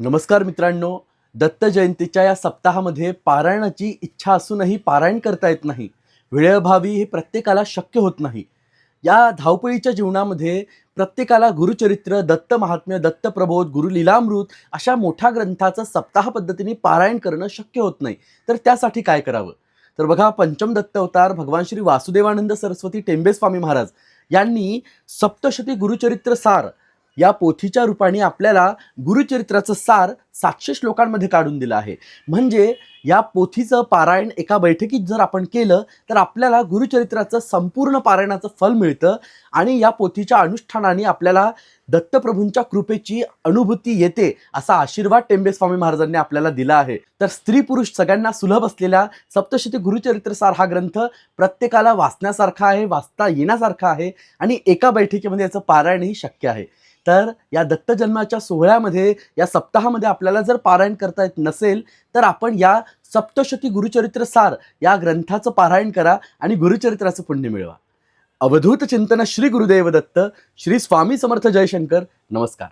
नमस्कार मित्रांनो दत्त जयंतीच्या या सप्ताहामध्ये पारायणाची इच्छा असूनही पारायण करता येत नाही. वेळभावी हे प्रत्येकाला शक्य होत नाही. या धावपळीच्या जीवनामध्ये प्रत्येकाला गुरुचरित्र दत्त महात्म्य दत्त प्रबोध गुरु लीलामृत अशा मोठ्या ग्रंथाचं सप्ताह पद्धतीने पारायण करणं शक्य होत नाही. तर त्यासाठी काय करावं? तर बघा पंचम दत्त अवतार भगवान श्री वासुदेवानंद सरस्वती टेंबे स्वामी महाराज यांनी सप्तशती गुरुचरित्र सार या पोथीच्या रूपाने आपल्याला गुरुचरित्राचं सार सातशे श्लोकांमध्ये काढून दिलं आहे. म्हणजे या पोथीचं पारायण एका बैठकीत जर आपण केलं तर आपल्याला गुरुचरित्राचं संपूर्ण पारायणाचं फल मिळतं आणि या पोथीच्या अनुष्ठानाने आपल्याला दत्तप्रभूंच्या कृपेची अनुभूती येते असा आशीर्वाद टेंबे स्वामी महाराजांनी आपल्याला दिला आहे. तर स्त्री पुरुष सगळ्यांना सुलभ असलेला सप्तशती गुरुचरित्रसार हा ग्रंथ प्रत्येकाला वाचण्यासारखा आहे वाचता येण्यासारखा आहे आणि एका बैठकीमध्ये याचं पारायणही शक्य आहे. तर या दत्तजन्माच्या सोहळ्यामध्ये या सप्ताहामध्ये आपल्याला जर पारायण करता येत नसेल तर आपण या सप्तशती गुरुचरित्र सार या ग्रंथाचं पारायण करा आणि गुरुचरित्राचं पुण्य मिळवा. अवधूत चिंतन श्री गुरुदेव दत्त श्री स्वामी समर्थ जयशंकर नमस्कार.